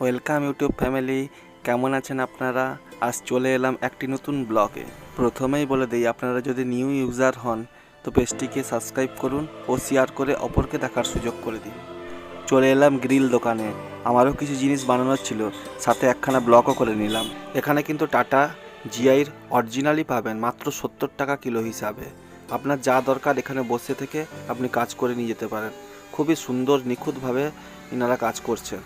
Welcome YouTube family কেমন আছেন আপনারা? আজ চলে এলাম একটি নতুন ব্লগে। প্রথমেই বলে দিই, আপনারা যদি নিউ ইউজার হন, তো পেজটিকে সাবস্ক্রাইব করুন ও শেয়ার করে অপরকে দেখার সুযোগ করে দিন। চলে এলাম গ্রিল দোকানে। আমারও কিছু জিনিস বানানোর ছিল, সাথে একখানা ব্লকও করে নিলাম। এখানে কিন্তু টাটা জিআইয়ের অরিজিনালই পাবেন মাত্র সত্তর টাকা কিলো হিসাবে। আপনার যা দরকার এখানে বসে থেকে আপনি কাজ করে নিয়ে যেতে পারেন। খুবই সুন্দর, নিখুঁতভাবে ইনারা কাজ করছেন।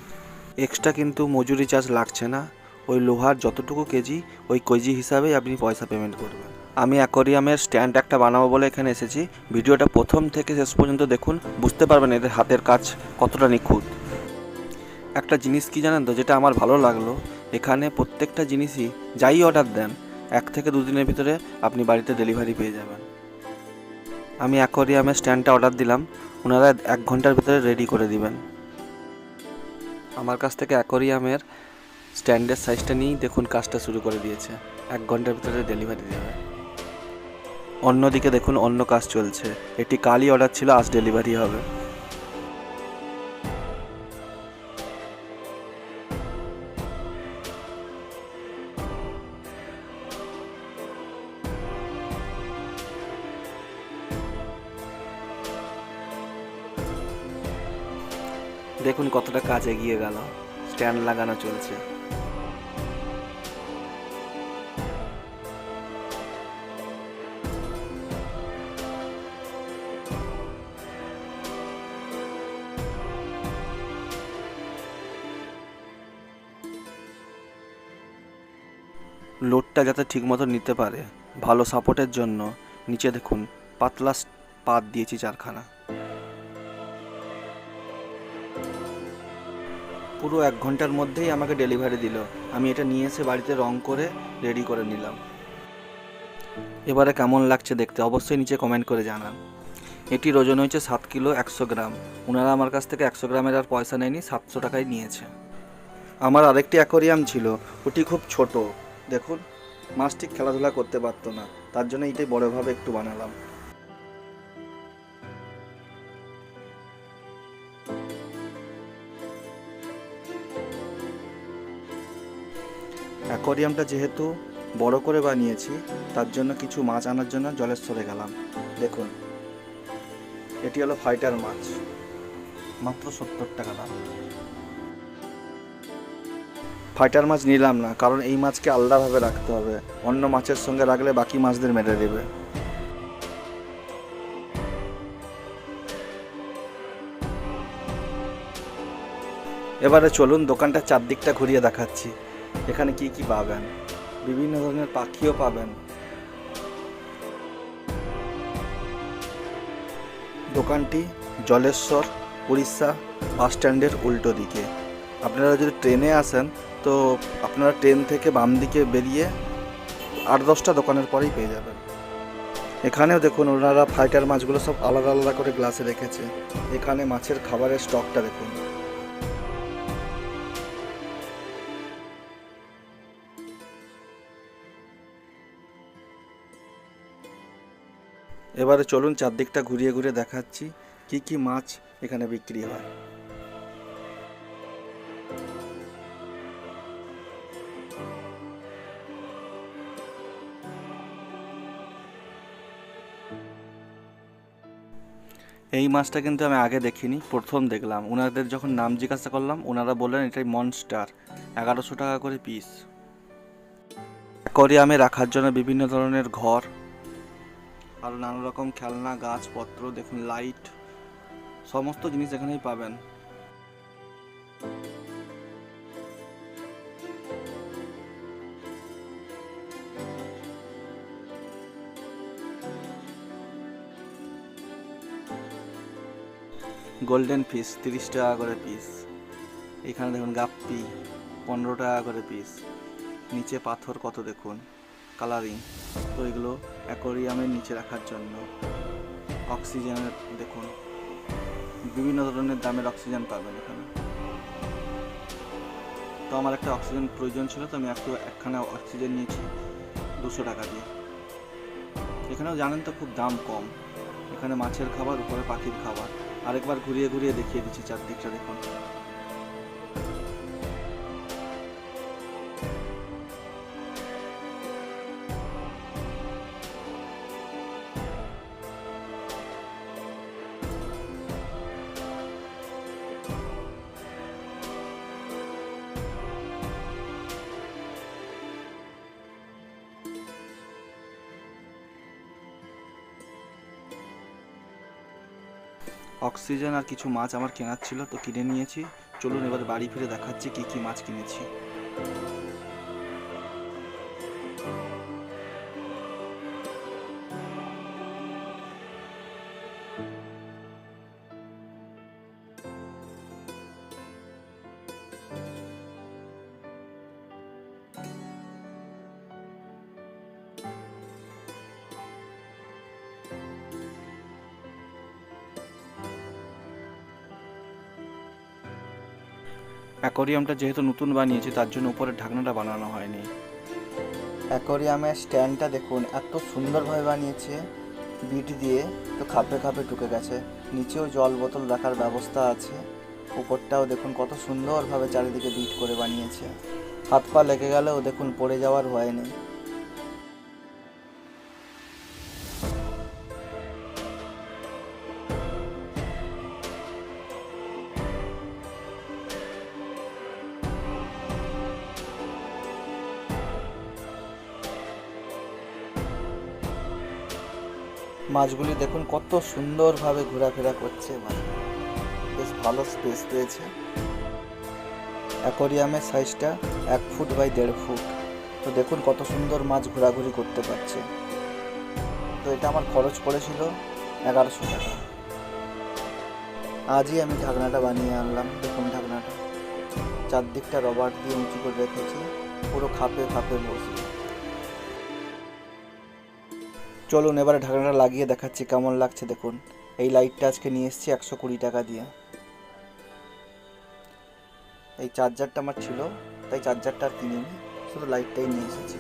এক্সট্রা কিন্তু মজুরি চার্জ লাগছে না। ওই লোহার যতটুকু কেজি, ওই কেজি হিসাবেই আপনি পয়সা পেমেন্ট করবেন। আমি অ্যাকোরিয়ামের স্ট্যান্ড একটা বানাবো বলে এখানে এসেছি। ভিডিওটা প্রথম থেকে শেষ পর্যন্ত দেখুন, বুঝতে পারবেন এদের হাতের কাজ কতটা নিখুঁত। একটা জিনিস কি জানেন তো, যেটা আমার ভালো লাগল, এখানে প্রত্যেকটা জিনিসই যাই অর্ডার দেন, এক থেকে দুদিনের ভিতরে আপনি বাড়িতে ডেলিভারি পেয়ে যাবেন। আমি অ্যাকোরিয়ামের স্ট্যান্ডটা অর্ডার দিলাম, ওনারা এক ঘণ্টার ভিতরে রেডি করে দিবেন। আমার কাছ থেকে অ্যাকোরিয়ামের স্ট্যান্ডের সাইজটা নিয়েই দেখুন কাজটা শুরু করে দিয়েছে। এক ঘণ্টার ভিতরে ডেলিভারি দেবে অন্যদিকে দেখুন অন্য কাজ চলছে। এটি কালই অর্ডার ছিল, আজ ডেলিভারি হবে। দেখুন কতটা কাজ এগিয়ে গেল। স্ট্যান্ড লাগানো চলছে। লোডটা যাতে ঠিকমতো নিতে পারে, ভালো সাপোর্টের জন্য নিচে দেখুন, পাতলা পাত দিয়েছি চারখানা। পুরো এক ঘণ্টার মধ্যেই আমাকে ডেলিভারি দিল। আমি এটা নিয়ে এসে বাড়িতে রং করে রেডি করে নিলাম। এবারে কেমন লাগছে দেখতে অবশ্যই নিচে কমেন্ট করে জানান। এটির ওজন হয়েছে সাত কিলো একশো গ্রাম। ওনারা আমার কাছ থেকে একশো গ্রামের আর পয়সা নেয়নি, সাতশো টাকায় নিয়েছে। আমার আরেকটি অ্যাকোরিয়াম ছিল, ওটি খুব ছোট। দেখুন মাছ ঠিক খেলাধুলা করতে পারতো না, তার জন্য এটাই বড়োভাবে একটু বানালাম। অ্যাকোরিয়ামটা যেহেতু বড় করে বানিয়েছি, তার জন্য কিছু মাছ আনার জন্য জলের স্তরে গেলাম। দেখুন, এটি হলো ফাইটার মাছ। মাত্র সত্তর টাকা দাম। ফাইটার মাছ নিলাম না, কারণ এই মাছকে আলাদাভাবে রাখতে হবে। অন্য মাছের সঙ্গে রাখলে বাকি মাছদের মেরে দেবে। এবারে চলুন দোকানটা চারদিকটা ঘুরিয়ে দেখাচ্ছি। এখানে কি কি পাবেন? বিভিন্ন ধরনের পাখিও পাবেন। দোকানটি জলেশ্বর, উড়িষ্যা বাস স্ট্যান্ডের উল্টো দিকে। আপনারা যদি ট্রেনে আসেন, তো আপনারা ট্রেন থেকে বাম দিকে বেরিয়ে আট দশটা দোকানের পরেই পেয়ে যাবেন। এখানেও দেখুন, ওনারা ফাইটার মাছগুলো সব আলাদা আলাদা করে গ্লাসে রেখেছে। এখানে মাছের খাবারের স্টকটা দেখুন। এবারে চলুন চারদিকটা ঘুরিয়ে ঘুরিয়ে দেখাচ্ছি কি কি মাছ এখানে বিক্রি হয়। এই মাছটা কিন্তু আমি আগে দেখিনি, প্রথম দেখলাম। ওনাদের যখন নাম জিজ্ঞাসা করলাম ওনারা বললেন এটাই মনস্টার এগারোশো টাকা করে পিস অ্যাকোরিয়ামে রাখার জন্য বিভিন্ন ধরনের ঘর আরও নানা রকম খেলনা, গাছপত্র, দেখুন লাইট সমস্ত জিনিস এখানেই পাবেন। গোল্ডেন ফিশ তিরিশ টাকা করে পিস এখানে দেখুন, গাপ্পি, পনেরো টাকা করে পিস নিচে পাথর কত দেখুন কালারিং তো এগুলো অ্যাকোরিয়ামের নিচে রাখার জন্য অক্সিজেনের, দেখুন, বিভিন্ন ধরনের দামের অক্সিজেন পাবেন এখানে। তো আমার একটা অক্সিজেন প্রয়োজন ছিল, তো আমি একটু একখানা অক্সিজেন নিয়েছি দুশো টাকা দিয়ে। এখানেও জানেন তো খুব দাম কম। এখানে মাছের খাবার, উপরে পাখির খাবার। আরেকবার ঘুরিয়ে ঘুরিয়ে দেখিয়ে দিচ্ছি চারদিকটা, দেখুন। অক্সিজেন আর কিছু মাছ আমার কেনার ছিল, তো কিনে নিয়েছি। চলুন এবার বাড়ি ফিরে দেখাচ্ছি কি কি মাছ কিনেছি। অ্যাকোরিয়ামটা যেহেতু নতুন বানিয়েছি, তার জন্য উপরের ঢাকনাটা বানানো হয়নি। অ্যাকোরিয়ামের স্ট্যান্ডটা দেখুন, এত সুন্দরভাবে বানিয়েছে, বিট দিয়ে তো খাপে খাপে ঢুকে গেছে। নিচেও জল বোতল রাখার ব্যবস্থা আছে, উপরটাও দেখুন কত সুন্দরভাবে চারিদিকে বিট করে বানিয়েছে। হাত পা লেগে গেলেও দেখুন পড়ে যাওয়ার ভয় নেই। মাছগুলি দেখুন কত সুন্দরভাবে ঘোরাফেরা করছে মাছ বেশ ভালো স্পেস পেয়েছে অ্যাকোরিয়ামের সাইজটা এক ফুট বাই দেড় ফুট তো দেখুন কত সুন্দর মাছ ঘোরাঘুরি করতে পারছে। তো এটা আমার খরচ পড়েছিল এগারোশো টাকা। আজই আমি ঢাকনাটা বানিয়ে আনলাম, দেখুন ঢাকনাটা। চারদিকটা রবার দিয়ে উঁচু করে রেখেছি, পুরো খাপে খাপে বসে। চলুন এবারে ঢাকনাটা লাগিয়ে দেখাচ্ছি কেমন লাগছে, দেখুন। এই লাইটটা আজকে নিয়ে এসেছি একশো কুড়ি টাকা দিয়ে। এই চার্জারটা আমার ছিল, তাই চার্জারটা আর কিনিনি, শুধু লাইটটাই নিয়ে এসেছি।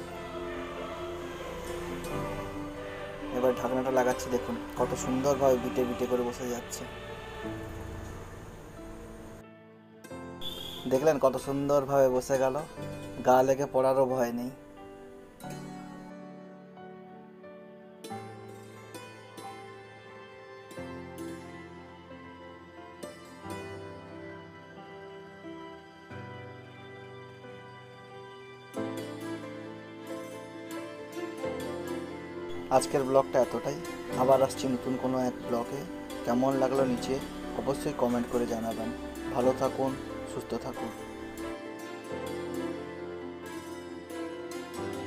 এবার ঢাকনাটা লাগাচ্ছি, দেখুন, কত সুন্দরভাবে বিটে বিটে করে বসে যাচ্ছে। দেখলেন কত সুন্দরভাবে বসে গেল, গা লেগে পড়ারও ভয় নেই। আজকের ব্লগটা এতটাই। আবার আসছি নতুন কোনো এক ব্লগে। কেমন লাগল নিচে অবশ্যই কমেন্ট করে জানাবেন। ভালো থাকুন, সুস্থ থাকুন।